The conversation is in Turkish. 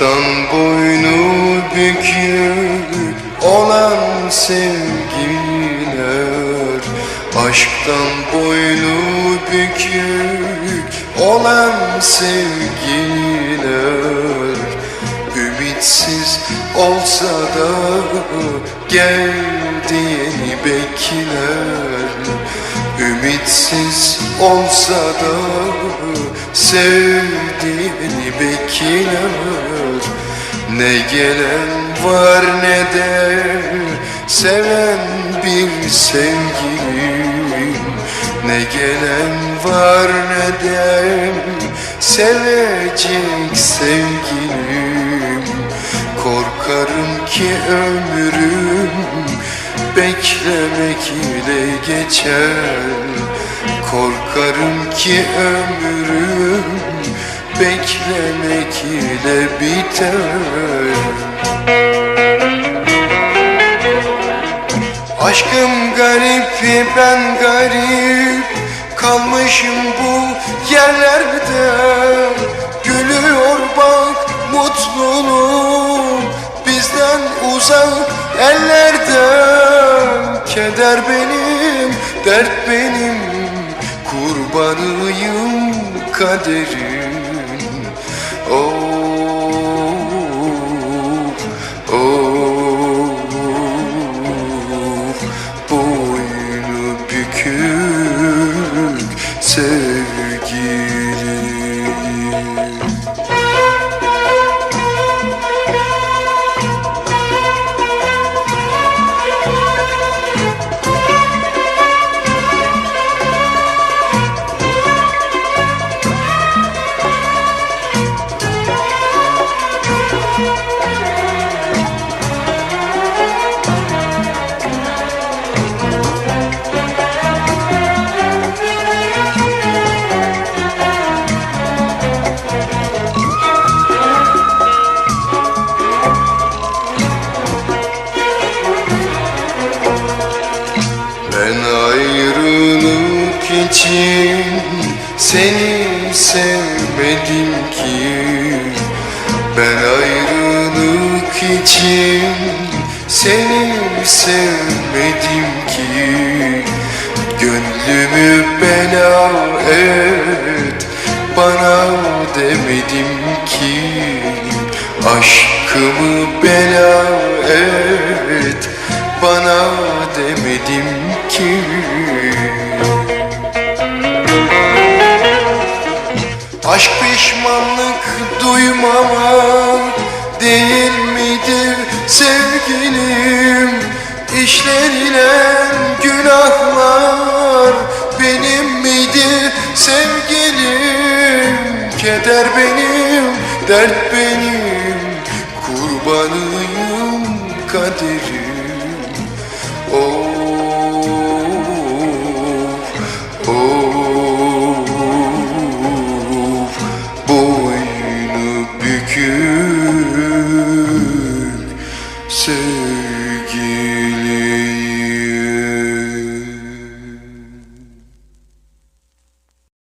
Aşktan boynu bükük olan sevgiler Aşktan boynu bükük olan sevgiler Ümitsiz olsa da gel diyeni bekler. Ümitsiz olsa da sevdiğini bekler Ne gelen var ne de seven bir sevgilim. Ne gelen var ne de sevecek sevgilim. Korkarım ki ömrüm beklemek ile geçer. Korkarım ki ömrüm beklemek ile biter. Aşkım garip ben garip. Kalmışım bu yerlerde. Gülüyor bak mutluluğum Bizden uzak ellerde. Keder benim, dert benim. Kurbanıyım kaderin oh, boynu bükük sevgilim için seni sevmedim ki. Ben ayrılık için seni sevmedim ki. Gönlümü bela et bana demedim ki. Aşkımı bela et bana demedim ki kırmamak değil midir sevgilim? İşlenilen günahlar benim midir sevgilim? Keder benim, dert benim, kurbanıyım kaderim. Oh, oh, oh. sevgi.